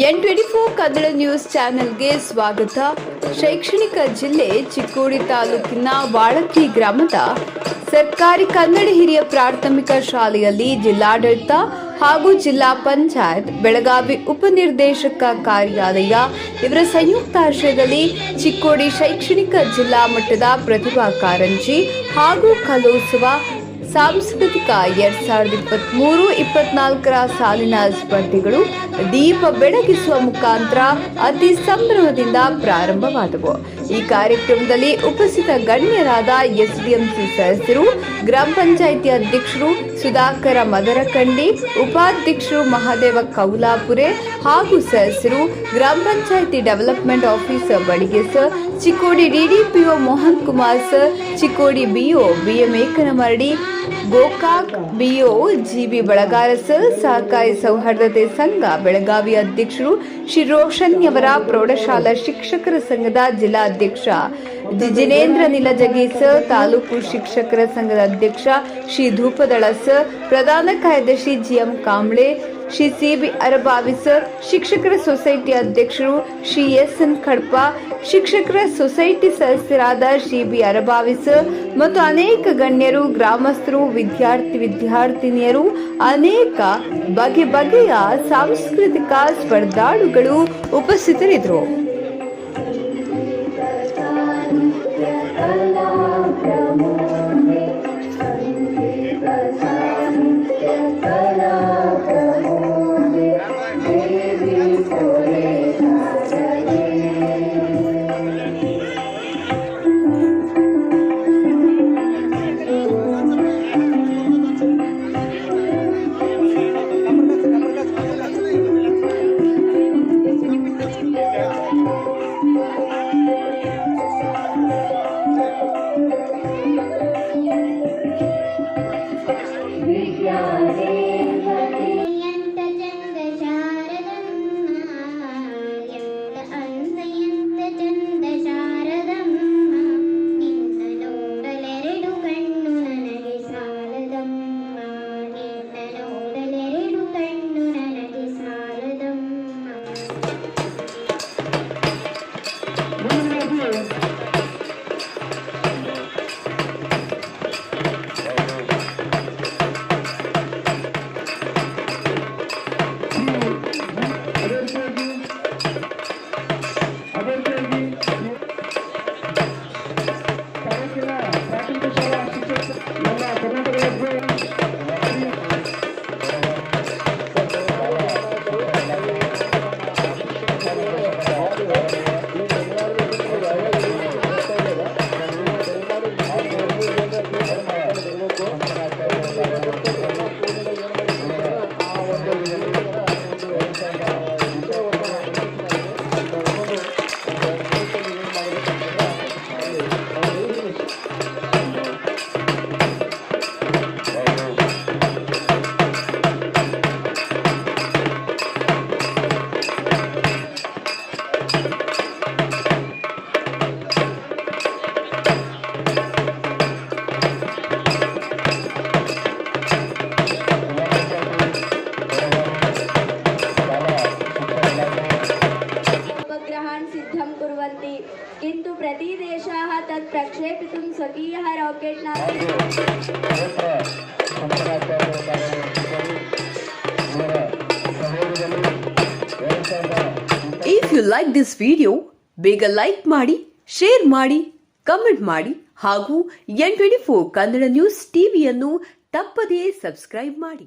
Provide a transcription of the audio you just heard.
N twenty four Kannada news ಚಾನೆಲ್ಗೆ ಸ್ವಾಗತ. ಶೈಕ್ಷಣಿಕ ಜಿಲ್ಲೆ ಚಿಕ್ಕೋಡಿ ತಾಲೂಕಿನ ವಾಳಕ್ಕಿ ಗ್ರಾಮದ ಸರ್ಕಾರಿ ಕನ್ನಡ ಹಿರಿಯ ಪ್ರಾಥಮಿಕ ಶಾಲೆಯಲ್ಲಿ ಜಿಲ್ಲಾಡಳಿತ ಹಾಗೂ ಜಿಲ್ಲಾ ಪಂಚಾಯತ್ ಬೆಳಗಾವಿ ಉಪನಿರ್ದೇಶಕ ಕಾರ್ಯಾಲಯ ಇವರ ಸಂಯುಕ್ತಾಶ್ರಯದಲ್ಲಿ ಚಿಕ್ಕೋಡಿ ಶೈಕ್ಷಣಿಕ ಜಿಲ್ಲಾ ಮಟ್ಟದ ಪ್ರತಿಭಾ ಕಾರಂಜಿ ಹಾಗೂ ಕಲೋತ್ಸವ ಸಾಂಸ್ಕೃತಿಕ ಎರಡ್ ಸಾವಿರದ ಇಪ್ಪತ್ಮೂರು ಇಪ್ಪತ್ನಾಲ್ಕರ ಸಾಲಿನ ಸ್ಪರ್ಧೆಗಳು ದೀಪ ಬೆಳಗಿಸುವ ಮುಖಾಂತರ ಅತಿ ಸಂಭ್ರಮದಿಂದ ಪ್ರಾರಂಭವಾದವು. ಈ ಕಾರ್ಯಕ್ರಮದಲ್ಲಿ ಉಪಸ್ಥಿತ ಗಣ್ಯರಾದ ಎಸ್ಡಿಎಂಸಿ ಸದಸ್ಯರು, ಗ್ರಾಮ ಪಂಚಾಯಿತಿ ಅಧ್ಯಕ್ಷರು ಸುಧಾಕರ ಮದರಕಂಡಿ, ಉಪಾಧ್ಯಕ್ಷರು ಮಹಾದೇವ ಕೌಲಾಪುರೆ ಹಾಗೂ ಸದಸ್ಯರು, ಗ್ರಾಮ ಪಂಚಾಯಿತಿ ಡೆವಲಪ್ಮೆಂಟ್ ಆಫೀಸರ್ ಬಳಿಗೆ sir, Chikkodi DDPO Mohan Kumar sir, Chikkodi BO BM Ekanamaradi Gokak BO GB Balagara sir ಸಹಕಾರಿ ಸೌಹಾರ್ದತೆ ಸಂಘ ಬೆಳಗಾವಿ ಅಧ್ಯಕ್ಷರು ಶ್ರೀ ರೋಷನ್ಯವರ ಪ್ರೌಢಶಾಲಾ ಶಿಕ್ಷಕರ ಸಂಘದ ಜಿಲ್ಲಾಧ್ಯಕ್ಷ ಜಿಜಿನೇಂದ್ರ ನಿಲಜಗಿ, ಸರ್, ತಾಲೂಕು ಶಿಕ್ಷಕರ ಸಂಘದ ಅಧ್ಯಕ್ಷ ಶ್ರೀ ಧೂಪದಳ, ಸರ್, ಪ್ರಧಾನ ಕಾರ್ಯದರ್ಶಿ GM Kamble Shri CB Arabhavi, sir, ಶಿಕ್ಷಕರ ಸೊಸೈಟಿ ಅಧ್ಯಕ್ಷರು ಶ್ರೀ ಎಸ್ ಎನ್ ಖಡ್ಪ ಶಿಕ್ಷಕರ ಸೊಸೈಟಿ ಸದಸ್ಯರಾದ ಶ್ರೀ ಬಿ ಅರಬಾವಿ, ಸರ್, ಮತ್ತು ಅನೇಕ ಗಣ್ಯರು, ಗ್ರಾಮಸ್ಥರು, ವಿದ್ಯಾರ್ಥಿ ವಿದ್ಯಾರ್ಥಿನಿಯರು, ಅನೇಕ ಬಗೆ ಬಗೆಯ ಸಾಂಸ್ಕೃತಿಕ ಸ್ಪರ್ಧಾಳುಗಳು ಉಪಸ್ಥಿತರಿದ್ದರು. प्रतिदेशाः तत् प्रक्षेपितुं स्वकीयः राकेट् नास्ति if you like this video ಬೇಗ ಲೈಕ್ ಮಾಡಿ ಶೇರ್ ಮಾಡಿ ಕಮೆಂಟ್ ಮಾಡಿ ಹಾಗೂ N twenty four Kannada news ಟಿವಿಯನ್ನು ತಪ್ಪದೇ ಸಬ್ಸ್ಕ್ರೈಬ್ ಮಾಡಿ